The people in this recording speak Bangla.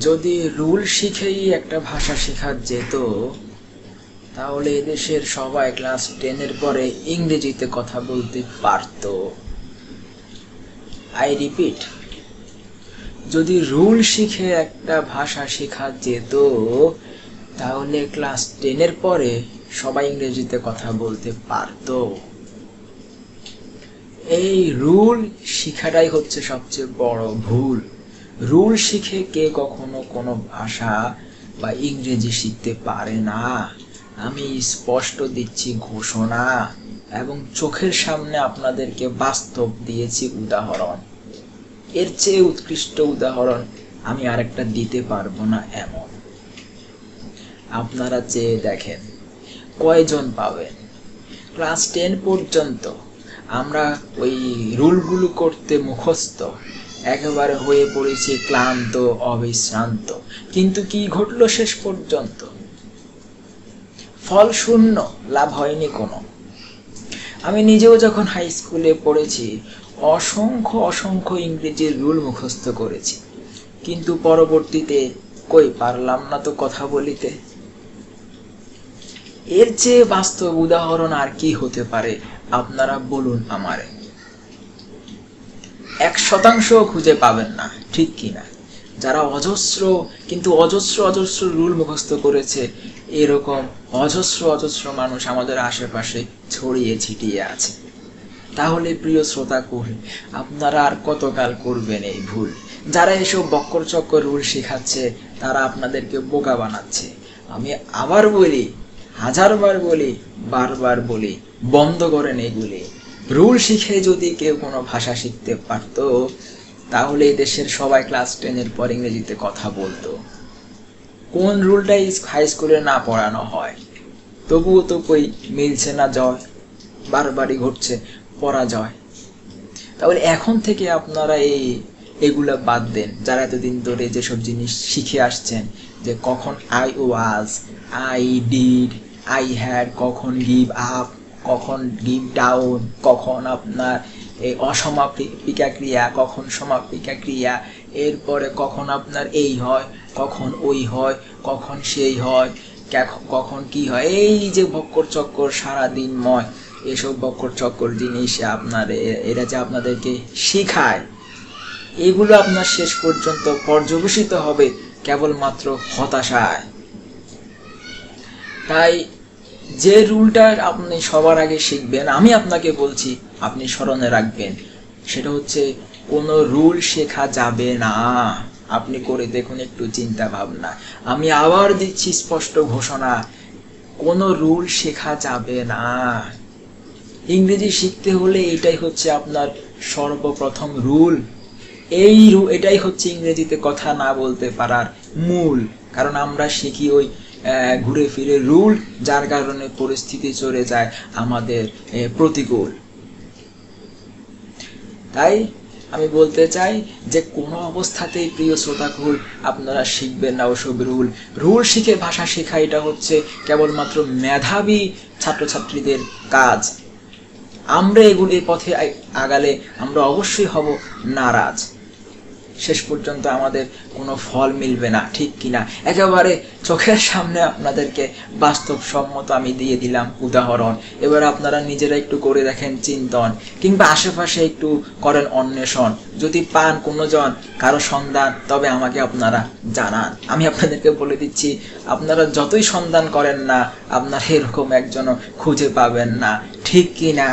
যদি রুল শিখেই একটা ভাষা শেখা যেত, তাহলে এদেশের সবাই ক্লাস টেনের পরে ইংরেজিতে কথা বলতে পারতো। আই রিপিট যদি রুল শিখে একটা ভাষা শেখা যেত, তাহলে ক্লাস টেনের পরে সবাই ইংরেজিতে কথা বলতে পারতো। এই রুল শিখাটাই হচ্ছে সবচেয়ে বড় ভুল। রুল শিখে কে কখনো কোনো ভাষা বা ইংরেজি শিখতে পারে না। আমি স্পষ্ট দিচ্ছি ঘোষণা এবং চোখের সামনে আপনাদেরকে বাস্তব দিয়েছি উদাহরণ। এর চেয়ে উৎকৃষ্ট উদাহরণ আমি আরেকটা দিতে পারব না এমন। আপনারা চেয়ে দেখেন, কয়জন পাবেন? ক্লাস টেন পর্যন্ত আমরা ওই রুলগুলো করতে মুখস্থ। একেবারে হয়ে পড়েছি ক্লান্ত, অবিশ্রান্ত। কিন্তু কি ঘটলো শেষ পর্যন্ত? ফল শূন্য, লাভ হয়নি কোনো। আমি নিজেও যখন হাই স্কুলে পড়েছি, অসংখ্য অসংখ্য ইংরেজির রুল মুখস্থ করেছি। কিন্তু পরবর্তীতে, কই পারলাম না তো কথা বলিতে? এর চেয়ে বাস্তব উদাহরণ আর কি হতে পারে, আপনারা বলুন আমারে। এক শতাংশ খুঁজে পাবেন না, ঠিক কি না যারা অজস্র, কিন্তু অজস্র অজস্র রুল মুখস্থ করেছে, এরকম অজস্র অজস্র মানুষ আমাদের আশেপাশে ছড়িয়ে ছিটিয়ে আছে। তাহলে প্রিয় শ্রোতা করি আপনারা আর কতকাল করবেন এই ভুল? যারা এসব বক্কর চক্কর রুল শেখাচ্ছে, তারা আপনাদেরকে বোকা বানাচ্ছে। আমি আবার বলি, হাজারবার বলি, বারবার বলি, বন্ধ করেন এগুলি। রুল শিখে যদি কেউ কোনো ভাষা শিখতে পারত, তাহলে দেশের সবাই ক্লাস টেনের পর ইংরেজিতে কথা বলতো। কোন রুলটা হাই স্কুলে না পড়ানো হয়। তবুও তো কই মিলছে না জয়, বারবারই ঘটছে পড়া পরাজয়। তাহলে এখন থেকে আপনারা এই, এগুলা বাদ দেন। যারা এতদিন ধরে যেসব জিনিস শিখে আসছেন, যে কখন I was I did I had কখন গিভ আপ কখন গিভ ডাউন কখন আপনার এই অসমাপিকা ক্রিয়া কখন সমাপিকা ক্রিয়া এরপরে কখন আপনার এই হয়, কখন ওই হয়, কখন সেই হয় কখন কি হয়, এই যে বক্কর চক্কর সারাদিনময় এসব বক্কর চক্কর জিনিস আপনার এরা যে আপনাদেরকে শিখায়, এগুলো আপনার শেষ পর্যন্ত পর্যবেসিত হবে কেবলমাত্র হতাশায়। তাই যে রুলটা আপনি সবার আগে শিখবেন, আমি আপনাকে বলছি, আপনি স্মরণে রাখবেন। সেটা হচ্ছে, কোনো রুল শেখা যাবে না। আপনি করে দেখুন, একটু চিন্তা ভাবনা। আমি আবার দিচ্ছি স্পষ্ট ঘোষণা, কোনো রুল শেখা যাবে না। ইংরেজি শিখতে হলে এটাই হচ্ছে আপনার সর্বপ্রথম রুল। এই এটাই হচ্ছে ইংরেজিতে কথা না বলতে পারার মূল। কারণ আমরা শিখি ওই ঘুরে ফিরে রুল, যার কারণে পরিস্থিতি চলে যায় আমাদের প্রতিকূল। তাই আমি বলতে চাই যে, কোনো অবস্থাতেই প্রিয় শ্রোতাকুল, আপনারা শিখবেন না ওসব রুল। রুল শিখে ভাষা শেখা, এটা হচ্ছে কেবলমাত্র মেধাবী ছাত্রছাত্রীদের কাজ। আমরা এগুলির পথে আগালে আমরা অবশ্যই হব নারাজ। শেষ পর্যন্ত আমাদের কোনো ফল মিলবে না, ঠিক কিনা? একেবারে চোখের সামনে আপনাদেরকে বাস্তবসম্মত আমি দিয়ে দিলাম উদাহরণ। এবার আপনারা নিজেরা একটু করে দেখেন চিন্তন, কিংবা আশেপাশে একটু করেন অন্বেষণ। যদি পান কোনো জন কারও সন্ধান, তবে আমাকে আপনারা জানান। আমি আপনাদেরকে বলে দিচ্ছি, আপনারা যতই সন্ধান করেন না, আপনারা এরকম একজনও খুঁজে পাবেন না, ঠিক কি না